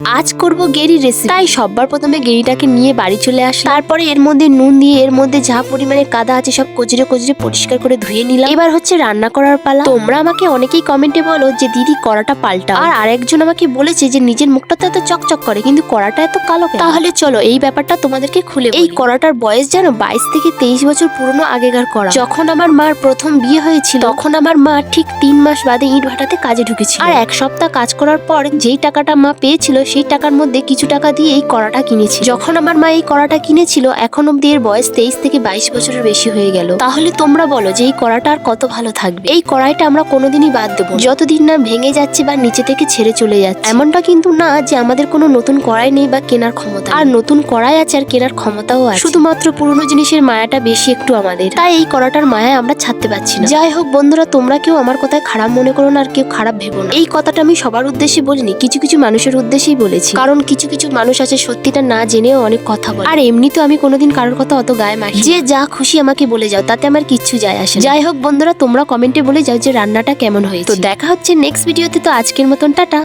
আজ করব গেরি রেসিপি তাই সবার প্রথমে গেরিটাকে নিয়ে বাড়ি চলে আসলাম। তারপরে এর মধ্যে নুন দিয়ে, এর মধ্যে যা পরিমাণে কাদা আছে সব কচরে কচরে পরিষ্কার করে ধুয়ে নিলাম। এবার হচ্ছে রান্না করার পালা। তোমরা আমাকে অনেকেই কমেন্টে বলো যে, দিদি, কড়াটা পাল্টা আর আরেকজন আমাকে বলেছে যে, নিজের মুখটা তো এত চকচক করে, কিন্তু কড়াটা এত কালো তাহলে চলো, এই ব্যাপারটা তোমাদেরকে খুলে এই কড়াটার বয়স জানো বাইশ থেকে তেইশ বছর পুরনো আগেকার কড়া। যখন আমার মার প্রথম বিয়ে হয়েছিল, তখন আমার মা ঠিক তিন মাস বাদে ইট ভাটাতে কাজে ঢুকেছিল। আর এক সপ্তাহ কাজ করার পর যেই টাকাটা মা পেয়েছিল সেই টাকার মধ্যে কিছু টাকা দিয়ে এই কড়াটা কিনেছি। যখন আমার মা এই কড়াটা কিনেছিল, এখন অব্দি এর বয়স তেইশ থেকে বাইশ বছরের বেশি হয়ে গেল। তাহলে তোমরা বলো যে এই কড়াটা আর কত ভালো থাকবে? এই কড়াইটা আমরা কোনোদিনই বাদ দেবো। যতদিন না ভেঙে যাচ্ছে বা নিচে থেকে ছেড়ে চলে যাচ্ছে। এমনটা কিন্তু না যে আমাদের কোনো নতুন কড়াই নেই বা কেনার ক্ষমতা আর নতুন কড়াই আছে আর কেনার ক্ষমতাও আছে। শুধুমাত্র পুরনো জিনিসের মায়াটা বেশি একটু আমাদের। তাই এই কড়াটার মায়া আমরা ছাড়তে পারছি না। যাই হোক বন্ধুরা, তোমরা কেউ আমার কথায় খারাপ মনে করো না আর কেউ খারাপ ভেবো না। এই কথাটা আমি সবার উদ্দেশ্যে বলিনি, কিছু কিছু মানুষের উদ্দেশ্যেই বলেছি। কারণ কিছু কিছু মানুষ আছে সত্যিটা না জেনেও অনেক কথা বলে। আর এমনিতেও আমি কোনোদিন কারোর কথা অত গায়ে মাখি যে যা খুশি আমাকে বলে যাও তাতে আমার কিচ্ছু যায় আসে যাই হোক বন্ধুরা তোমরা কমেন্টে বলে যাও যে রান্নাটা কেমন হয়েছে। তো দেখা হচ্ছে নেক্সট ভিডিওতে তো আজকের মতন টাটা।